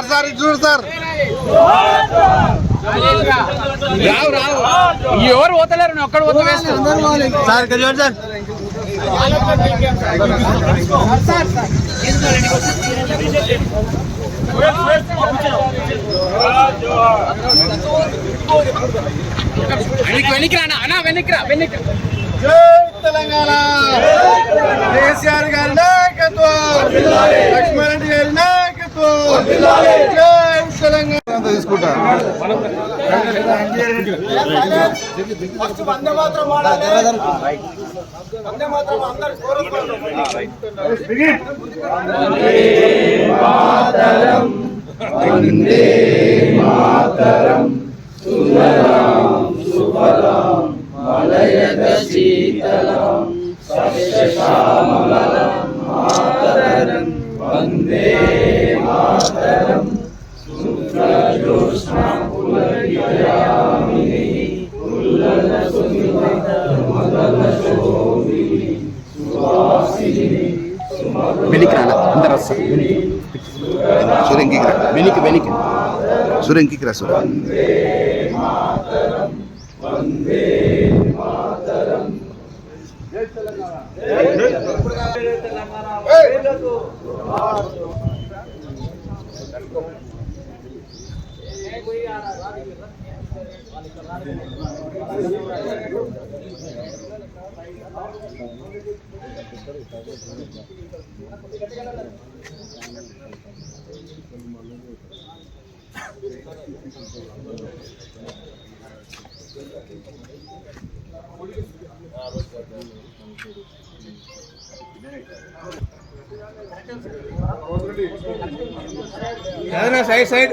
Sir sir చూడు sir. రావు రావు. ఎవరు పోతలేరు? నువ్వు ఒక్కడు పోతే సార్ ఇక్కడ చూడండి సార్. వెనక్కి వెనక్కి రా అన్న. వెనక్కి రా వెనక్కి రా. జై తెలంగాణ. కేసీఆర్ గారి నాయకత్వం. నాయకత్వం జై తెలంగాణ తీసుకుంటా వెనక్కి రా అందరు వస్తారు సూర్యంకి రా. వెనక్కి వెనక్కి. సూర్యంకి రా సూర్య సైడ్ సైడ్.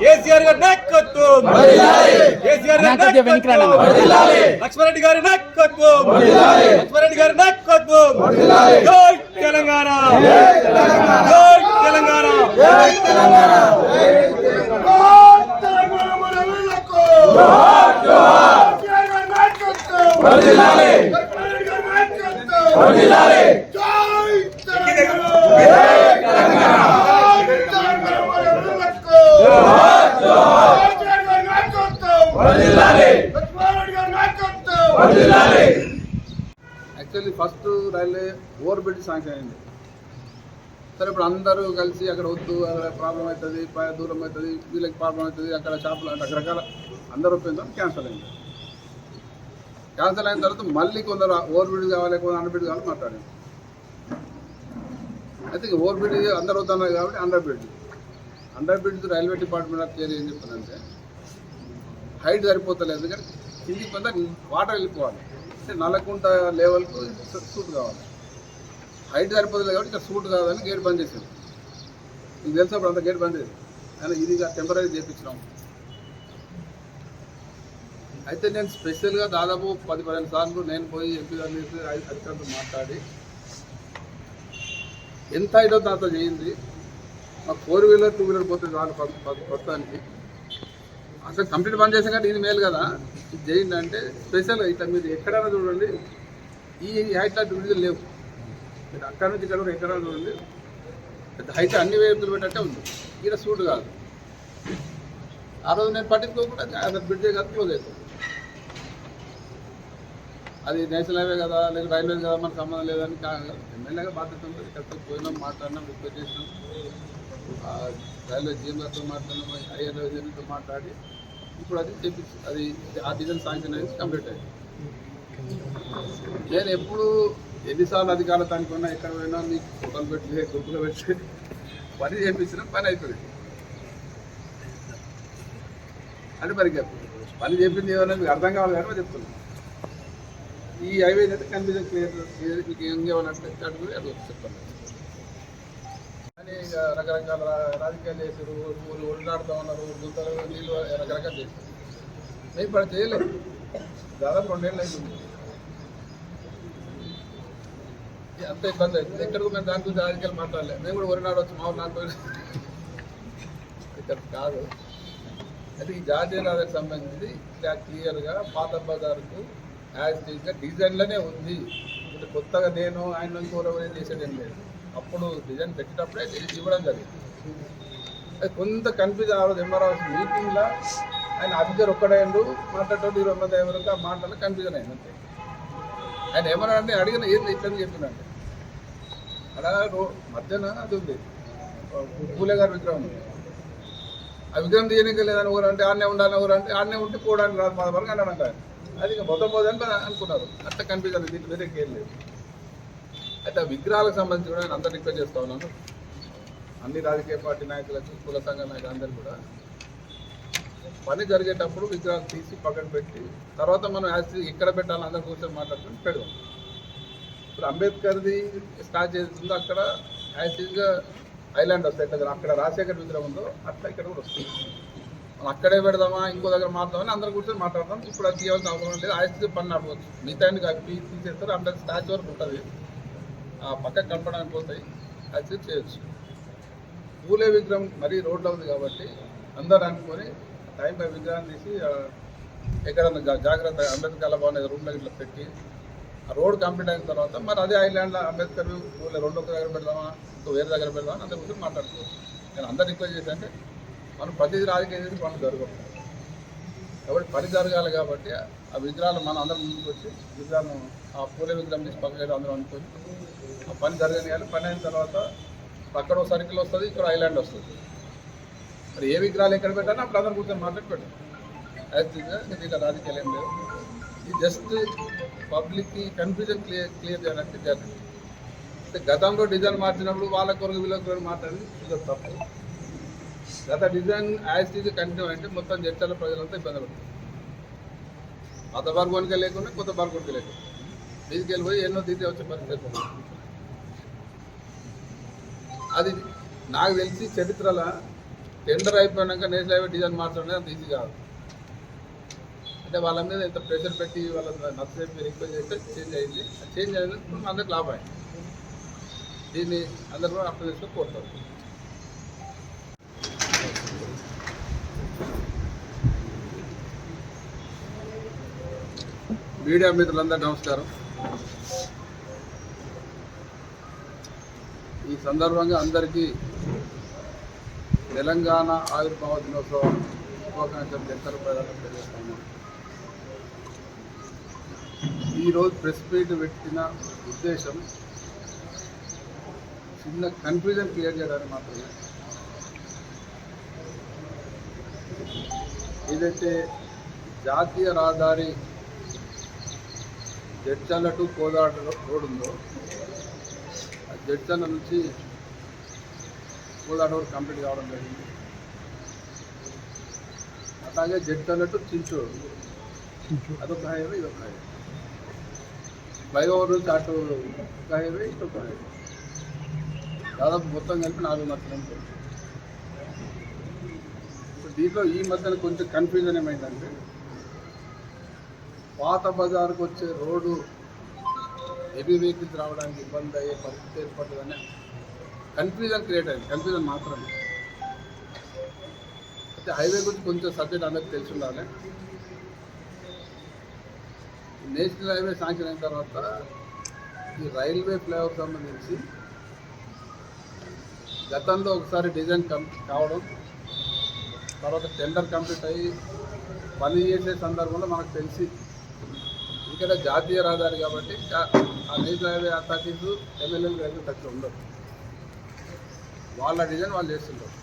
కేసీఆర్ గారి నాయకత్వం. కేసీఆర్ గారి. నాయకత్వం. లక్ష్మారెడ్డి గారి నాయకత్వం. లక్ష్మారెడ్డి గారి నాయకత్వం. జై తెలంగాణ. జై తెలంగాణ. జై Telangana. Actually first railway over bridge sanction అయింది సరే ఇప్పుడు అందరూ కలిసి అక్కడ వద్దు అక్కడ ప్రాబ్లం అవుతుంది పై దూరం అవుతుంది వీళ్ళకి ప్రాబ్లం అవుతుంది అక్కడ షాపులు రకరకాల అందరూ ఒప్పించాం క్యాన్సిల్ అయింది. క్యాన్సిల్ అయిన తర్వాత మళ్ళీ కొందరు ఓవర్ బ్రిడ్జ్ కావాలి కొందరు అండర్బిడ్ కావాలి మాట్లాడింది అయితే ఇక ఓవర్ బ్రిడ్జ్ వద్దన్నారు కాబట్టి under bridge under bridge railway department of area ఏం చెప్తుందంటే హైట్ సరిపోతలేదు కానీ కిందికి కొంత వాటర్ వెళ్ళిపోవాలి. అంటే నల్లకుంట లెవెల్కు సూట్ కావాలి. హైట్ సరిపోతుంది కాబట్టి ఇక్కడ సూట్ కాదని గేట్ బంద్ చేసాం మీకు తెలుసు అప్పుడు అంత గేట్ బంద్ చేసి కానీ ఇది టెంపరీ చేయించినాం అయితే నేను స్పెషల్గా దాదాపు పది పదిహేను సార్లు నేను పోయి ఎంపీ గారిని అధికారులతో మాట్లాడి ఎంత హైట్ తాత చేయింది. మా ఫోర్ వీలర్ టూ వీలర్ పోతే చాలు ప్రస్తుతానికి అసలు కంప్లీట్ బంద్ చేసాం కానీ ఇది మేలు కదా. ఇది చేయండి అంటే స్పెషల్ ఇట్లా మీరు ఎక్కడైనా చూడండి ఈ హైట్ అటు విడుదల లేవు. మీరు అక్కడ నుంచి ఇక్కడ కూడా ఉంది చూడండి. పెద్ద హైట్ అన్ని వేపులు పెట్టట్టే ఉంది. ఈడ సూట్ కాదు. ఆ రోజు నేను పట్టించుకోకుండా అది బ్రిడ్జ్ కాదు క్లోజ్ అవుతుంది అది నేషనల్ హైవే కదా లేదా రైల్వే కదా మనకు సంబంధం లేదని ఎమ్మెల్యేగా బాధ్యత ఉంటుంది. ఇక్కడికి పోయినాం మాట్లాడినాం రిక్వెస్ట్ చేసినాం. రైల్వే జీఎం గారితో మాట్లాడినాం ఐఎన్తో మాట్లాడి ఇప్పుడు అది చెప్పి అది ఆ డిజైన్ శాంక్షన్ అనేది కంప్లీట్ అయింది. నేను ఎప్పుడు ఎన్నిసార్లు అధికారులు దానికి ఉన్నా ఎక్కడ పోయినా మీకు ఫోటోలు పెట్టి గ్రూపులో పెట్టి పని చేయించడం పని అవుతుంది అంటే మరి పని చెప్పింది ఏమైనా మీకు అర్థం కావాలి కానీ చెప్తున్నాను ఈ హైవే అయితే కన్ఫ్యూజన్ క్లియర్ క్లియర్ మీకు ఏం అంటే అడుగుతుంది అది వచ్చి చెప్తాను. కానీ రకరకాల రాజకీయాలు చేశారు ఊరు ఒడినాడుతూ ఉన్నారు గుంతలు నీళ్ళు రకరకాలు చేశారు మేము ఇప్పుడు చేయలేదు. దాదాపు రెండేళ్ళు అవుతుంది అంత ఇబ్బంది అవుతుంది ఎక్కడికి మేము దాని గురించి రాజకీయాలు మాట్లాడలేదు మేము కూడా ఒరినాడు వచ్చి మా ఊరు ఇక్కడ కాదు. అయితే ఈ జాతీయ సంబంధించి ఇలా క్లియర్గా పాత బజార్కు యాజ్ టీజ్గా డిజైన్లోనే ఉంది. ఇప్పుడు కొత్తగా నేను ఆయన ఇంకోరెవరో చేసేది ఏం లేదు. అప్పుడు డిజైన్ పెట్టేటప్పుడే ఇవ్వడం జరిగింది. అది కొంత కన్ఫ్యూజ్ అవ్వదు ఎంఆర్ఆర్ మీటింగ్లో ఆయన అధికారు ఒక్కడైండు మాట్లాడేటప్పుడు ఇరవై మంది ఎవరికి ఆ మాటలు కన్ఫ్యూజన్ అయింది అంతే. ఆయన ఏమన్నా అడిగిన ఏం ఇట్లని చెప్పిందంటే అక్కడ రో మధ్యన అది ఉంది పూలే గారి విగ్రహం. ఆ విగ్రహం తీయడానికి లేదని ఊరు అంటే ఆడనే ఉండాలని ఊరు అంటే ఆడనే ఉంటే పోవడానికి రాదు మా వరకు అన్నాడు అంటారు అది ఇక మొత్తం పోదని అనుకున్నారు. అట్లా కనిపించాలి దీనికి వేరే కేర్ లేదు. అయితే ఆ విగ్రహాలకు సంబంధించి కూడా నేను అందరు రిక్వెస్ట్ చేస్తా ఉన్నాను. అన్ని రాజకీయ పార్టీ నాయకులకు కుల సంఘ నాయకులు అందరూ కూడా. పని జరిగేటప్పుడు విగ్రహాలు తీసి పక్కన పెట్టి తర్వాత మనం యాజ్ ఎక్కడ పెట్టాలని అందరు కూర్చొని మాట్లాడుకుని పెడదాం. ఇప్పుడు అంబేద్కర్ది స్టార్ట్ చేస్తుందో అక్కడ యాజ్గా ఐలాండ్ వస్తాయి ఎట్లా అక్కడ రాజశేఖర్ విగ్రహం ఉందో అట్లా ఇక్కడ కూడా వస్తుంది. మనం అక్కడే పెడదామా ఇంకో దగ్గర మాట్లాడదామని అందరు కూర్చొని మాట్లాడదాం ఇప్పుడు అది తీయాల్సిన అవసరం లేదు. యాజ్గా పని నడవచ్చు. మిగతాన్ని కలిపి తీసేస్తారు అంటే స్టాచ్యూ వరకు ఉంటుంది. ఆ పక్క కలపడానికి పోతాయి. అది చేయొచ్చు. పూలే విగ్రహం మరీ రోడ్లో ఉంది కాబట్టి అందరు అనుకొని టైంపై విగ్రహం తీసి ఎక్కడన్నా జా- జాగ్రత్త అంబేద్కర్ భవన్ రూమ్లో ఇట్లా పెట్టి రోడ్ కంప్లీట్ అయిన తర్వాత మరి అదే ఐలాండ్లో అంబేద్కర్ పూలే రెండు ఒక దగ్గర పెడదామా ఇంకో వేరే దగ్గర పెడదామా అందరి గురించి మాట్లాడుకోవచ్చు నేను అందరు రిక్వెస్ట్ చేసి అంటే మనం ప్రతి రాజకీయ చేసి పనులు జరగవు. కాబట్టి పని జరగాలి కాబట్టి ఆ విగ్రహాలు మనం అందరం ముందుకు వచ్చి విగ్రహం ఆ పూల విగ్రహం తీసి పక్కన అందరం అనుకొని ఆ పని జరగనియాలి పని అయిన తర్వాత అక్కడ ఒక సర్కిల్ వస్తుంది ఇక్కడ ఐలాండ్ వస్తుంది. మరి ఏ విగ్రహాలు ఎక్కడ పెట్టాలో అప్పుడు అందరం కూర్చొని మాట్లాడి పెట్టాం అయితే దీంట్లో రాజకీయాలు ఏం లేదు ఇది జస్ట్ పబ్లిక్కి కన్ఫ్యూజన్ క్లియర్ క్లియర్ చేయడానికి జరిగింది అంటే గతంలో డిజైన్ మార్చినప్పుడు వాళ్ళ కొరకు వీళ్ళ కొరకు మాట్లాడింది ఇది తప్పు. గత డిజైన్ యాజ్ టీజ్ కంటిన్యూ అంటే మొత్తం జడ్చాల ప్రజలంతా ఇబ్బంది పడుతుంది పాత బార్గోనికే లేకుండా కొత్త బార్గోనికే లేకుండా. మీదికి పోయి ఎన్నో తీసి వచ్చే పరిస్థితి అది నాకు తెలిసి చరిత్రలో టెండర్ అయిపోయినాక నేషనల్ హైవే డిజైన్ మార్చడం అంత ఈజీ కాదు. అంటే వాళ్ళ మీద ఎంత ప్రెషర్ పెట్టి వాళ్ళ నచ్చజెప్పి రిక్వెస్ట్ చేస్తే చేంజ్ అయింది. చేంజ్ అయినప్పుడు అందరికి లాభం అయింది. దీన్ని అందరూ అర్థం చేసుకొని కోరుతారు. మీడియా మిత్రులందరూ నమస్కారం. ఈ సందర్భంగా అందరికీ తెలంగాణ ఆవిర్భావ దినోత్సవం శుభాకాంక్షలు జంతర ప్రజలకు తెలియజేస్తున్నాను ఈరోజు ప్రెస్ మీట్ పెట్టిన ఉద్దేశం చిన్న కన్ఫ్యూజన్ క్లియర్ చేయడానికి మాత్రమే. ఏదైతే జాతీయ రహదారి జడ్చల్ల టు కోదాడ రోడ్ ఉందో ఆ జడ్చల్ల నుంచి కోదాడ వరకు కంప్లీట్ కావడం జరిగింది. అలాగే జడ్చల్ల టు చించూరు అదొక హైవే ఇదొక హైవే ఫ్లైఓవర్ నుంచి అటు ఒక హైవే ఇటు ఒక హైవే దాదాపు మొత్తం కలిపి నాలుగున్నర కిలోమీటర్లు ఇప్పుడు దీంట్లో ఈ మధ్యన కొంచెం కన్ఫ్యూజన్ ఏమైందంటే పాత బజార్కు వచ్చే రోడ్డు హెవీ వెహికల్స్ రావడానికి ఇబ్బంది అయ్యే పరిస్థితి ఏర్పడుతుందని కన్ఫ్యూజన్ క్రియేట్ అయింది. కన్ఫ్యూజన్ మాత్రమే. అయితే హైవే గురించి కొంచెం సబ్జెక్ట్ అందరికి తెలిసి ఉండాలి. నేషనల్ హైవే శాంక్షన్ అయిన తర్వాత ఈ రైల్వే ఫ్లైఓవర్ సంబంధించి గతంలో ఒకసారి డిజైన్ కావడం తర్వాత టెండర్ కంప్లీట్ అయ్యి పని చేసే సందర్భంలో మనకు తెలిసి ఇక్కడ జాతీయ రహదారి కాబట్టి ఆ నేషనల్ హైవే అథారిటీస్ ఎమ్మెల్యేలు రైతులు టచ్లో ఉండరు. వాళ్ళ డిజైన్ వాళ్ళు చేస్తుంటారు.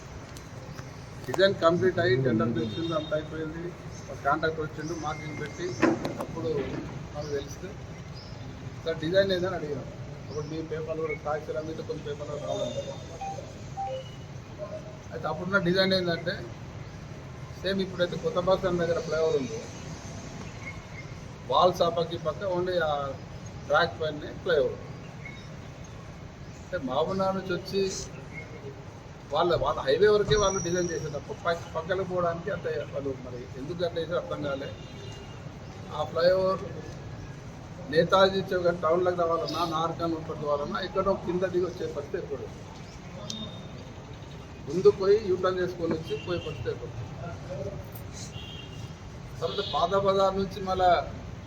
డిజైన్ కంప్లీట్ అయ్యి టెండర్ పిలిచింది అంత అయిపోయింది. కాంట్రాక్ట్ వచ్చిండు మార్కింగ్ పెట్టి అప్పుడు మాకు తెలిస్తే సార్ డిజైన్ ఏదని అడిగాను అప్పుడు మీ పేపర్లు కూడా కాగితాల మీద కొన్ని పేపర్లు కావాలి అయితే అప్పుడున్న డిజైన్ ఏంటంటే సేమ్ ఇప్పుడైతే కొత్త బస్ దగ్గర ఫ్లైఓవర్ ఉంది. వాల్ సాపకి పక్క ఓన్లీ ఆ ట్రాక్ పైన ఫ్లైఓవర్. అంటే మామూలు నుంచి వచ్చి వాళ్ళ వాళ్ళ హైవే వరకే వాళ్ళు డిజైన్ చేశారు. తప్ప పక్క పక్కన పోవడానికి అంత వాళ్ళు మరి ఎందుకు అట్లా చేసారు అర్థం కాలే. ఆ ఫ్లైఓవర్ నేతాజీ చౌక టౌన్లోకి రావాలన్నా నార్కన్ ఉత్పత్తి వాళ్ళన్నా ఎక్కడో కింద దిగి వచ్చే పరిస్థితి ఎప్పుడు ముందు పోయి యూటర్న్ చేసుకొని వచ్చి పోయే పరిస్థితి ఎప్పుడు తర్వాత పాత బజార్ నుంచి మళ్ళా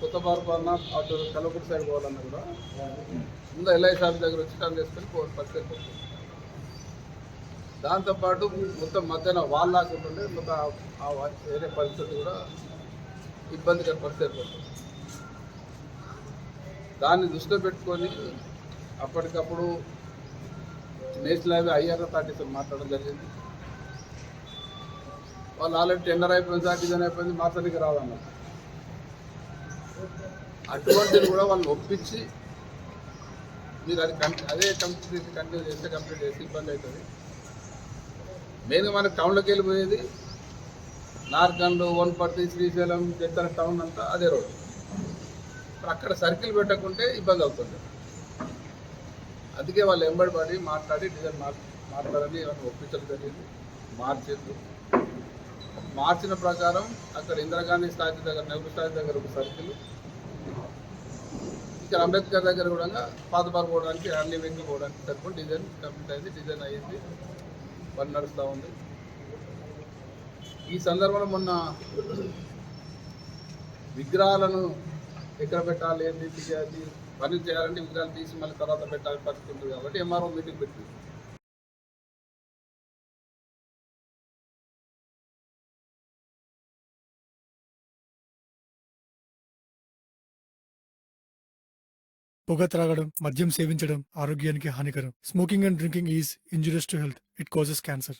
కొత్త బార్పన్న అటు కలవకుడి సైడ్ పోవాలన్నా కూడా ముందు ఎల్ఐ సాబ్ దగ్గర వచ్చి టర్న్ చేసుకొని పోయే పరిస్థితి ఎప్పుడు దాంతోపాటు మొత్తం మధ్యాహ్న వాల్ లాకుంటుండే మొత్తం ఆ వేరే పరిస్థితి కూడా ఇబ్బందికర పరిస్థితి ఏర్పడుతుంది. దాన్ని దృష్టిలో పెట్టుకొని అప్పటికప్పుడు నేషనల్ హైవే ఐఆర్ అథారిటీతో మాట్లాడడం జరిగింది. వాళ్ళు ఆల్రెడీ టెండర్ అయిపోయింది సార్ డిజైన్ అయిపోయింది మార్చడానికి రాదన్నారు అటువంటిది కూడా వాళ్ళు ఒప్పించి మీరు అది కంటి అదే కంప్లీట్ కంటిన్యూ చేస్తే కంప్లీట్ చేస్తే ఇబ్బంది అవుతుంది. మెయిన్గా మనకి టౌన్లోకి వెళ్ళిపోయేది నార్కండ్ వన్పర్తి శ్రీశైలం చెత్తన టౌన్ అంతా అదే రోడ్ అక్కడ సర్కిల్ పెట్టకుంటే ఇబ్బంది అవుతుంది. అందుకే వాళ్ళు ఎంబడి పడి మాట్లాడి డిజైన్ మార్ మాట్లాడని ఏమైనా ఒప్పించడం జరిగింది. మార్చింది మార్చిన ప్రకారం అక్కడ ఇందిరాగాంధీ స్థాయి దగ్గర నెహ్రూ స్థాయి దగ్గర ఒక సర్కిల్ ఇక్కడ అంబేద్కర్ దగ్గర కూడా పాతబార్ పోవడానికి అన్ని వెంకి పోవడానికి సరిపోయి డిజైన్ కంప్లీట్ అయింది డిజైన్ అయ్యింది. పని నడుస్తూ ఉంది. ఈ సందర్భంలో మొన్న విగ్రహాలను ఎక్కడ పెట్టాలి ఏంటి తీయాలి పని చేయాలంటే విగ్రహాలు తీసి మళ్ళీ తర్వాత పెట్టాలి పరిస్థితి ఉంది కాబట్టి ఎంఆర్ఓ మీటింగ్ పెట్టింది. పొగ త్రాగడం మద్యం సేవించడం ఆరోగ్యానికి హానికరం. Smoking and drinking is injurious to health. it causes cancer.